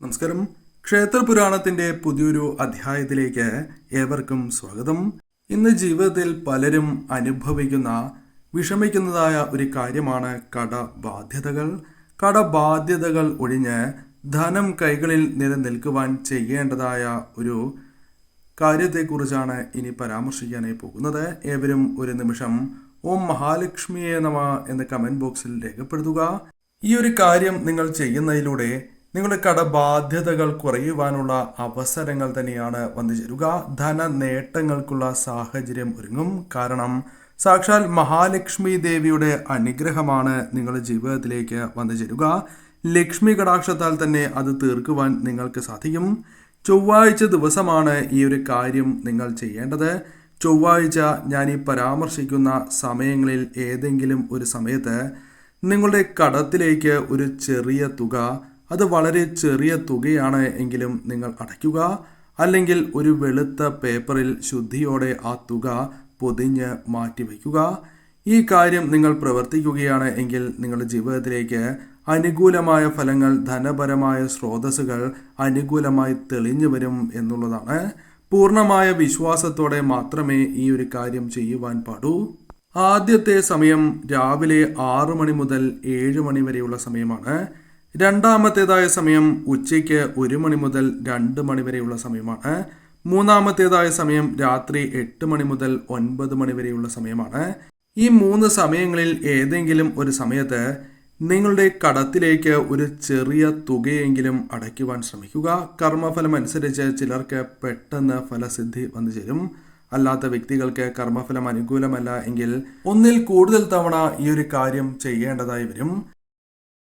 നമസ്കാരം. ക്ഷേത്രപുരാണത്തിന്റെ പുതിയൊരു അധ്യായത്തിലേക്ക് ഏവർക്കും സ്വാഗതം. ഇന്ന് ജീവിതത്തിൽ പലരും അനുഭവിക്കുന്ന വിഷമിക്കുന്നതായ ഒരു കാര്യമാണ് കടബാധ്യതകൾ. കടബാധ്യതകൾ ഒഴിഞ്ഞ് ധനം കൈകളിൽ നിലനിൽക്കുവാൻ ചെയ്യേണ്ടതായ ഒരു കാര്യത്തെക്കുറിച്ചാണ് ഇനി പരാമർശിക്കാനായി പോകുന്നത്. ഏവരും ഒരു നിമിഷം ഓം മഹാലക്ഷ്മിയെ നമ എന്ന കമന്റ് ബോക്സിൽ രേഖപ്പെടുത്തുക. ഈ ഒരു കാര്യം നിങ്ങൾ ചെയ്യുന്നതിലൂടെ നിങ്ങളുടെ കടബാധ്യതകൾ കുറയുവാനുള്ള അവസരങ്ങൾ തന്നെയാണ് വന്നു ചേരുക ധന നേട്ടങ്ങൾക്കുള്ള സാഹചര്യം ഒരുങ്ങും. കാരണം സാക്ഷാൽ മഹാലക്ഷ്മി ദേവിയുടെ അനുഗ്രഹമാണ് നിങ്ങളുടെ ജീവിതത്തിലേക്ക് വന്നു ചേരുക ലക്ഷ്മി കടാക്ഷത്താൽ തന്നെ അത് തീർക്കുവാൻ നിങ്ങൾക്ക് സാധിക്കും. ചൊവ്വാഴ്ച ദിവസമാണ് ഈ ഒരു കാര്യം നിങ്ങൾ ചെയ്യേണ്ടത്. ചൊവ്വാഴ്ച ഞാൻ ഈ പരാമർശിക്കുന്ന സമയങ്ങളിൽ ഏതെങ്കിലും ഒരു സമയത്ത് നിങ്ങളുടെ കടത്തിലേക്ക് ഒരു ചെറിയ തുക അത് വളരെ ചെറിയ തുകയാണ് എങ്കിലും നിങ്ങൾ അടയ്ക്കുക. അല്ലെങ്കിൽ ഒരു വെളുത്ത പേപ്പറിൽ ശുദ്ധിയോടെ ആ തുക പൊതിഞ്ഞ് മാറ്റിവെക്കുക ഈ കാര്യം നിങ്ങൾ പ്രവർത്തിക്കുകയാണ് എങ്കിൽ നിങ്ങളുടെ ജീവിതത്തിലേക്ക് അനുകൂലമായ ഫലങ്ങൾ ധനപരമായ സ്രോതസ്സുകൾ അനുകൂലമായി തെളിഞ്ഞു വരും എന്നുള്ളതാണ്. പൂർണമായ വിശ്വാസത്തോടെ മാത്രമേ ഈ ഒരു കാര്യം ചെയ്യുവാൻ പാടൂ. ആദ്യത്തെ സമയം രാവിലെ ആറു മണി മുതൽ ഏഴ് മണി വരെയുള്ള സമയമാണ്. രണ്ടാമത്തേതായ സമയം ഉച്ചയ്ക്ക് ഒരു മണി മുതൽ രണ്ട് മണി വരെയുള്ള സമയമാണ്. മൂന്നാമത്തേതായ സമയം രാത്രി എട്ട് മണി മുതൽ ഒൻപത് മണി വരെയുള്ള സമയമാണ്. ഈ മൂന്ന് സമയങ്ങളിൽ ഏതെങ്കിലും ഒരു സമയത്ത് നിങ്ങളുടെ കടത്തിലേക്ക് ഒരു ചെറിയ തുകയെങ്കിലും അടയ്ക്കുവാൻ ശ്രമിക്കുക. കർമ്മഫലം അനുസരിച്ച് ചിലർക്ക് പെട്ടെന്ന് ഫലസിദ്ധി വന്നു ചേരും. അല്ലാത്ത വ്യക്തികൾക്ക് കർമ്മഫലം അനുകൂലമല്ല എങ്കിൽ ഒന്നിൽ കൂടുതൽ തവണ ഈ ഒരു കാര്യം ചെയ്യേണ്ടതായി വരും.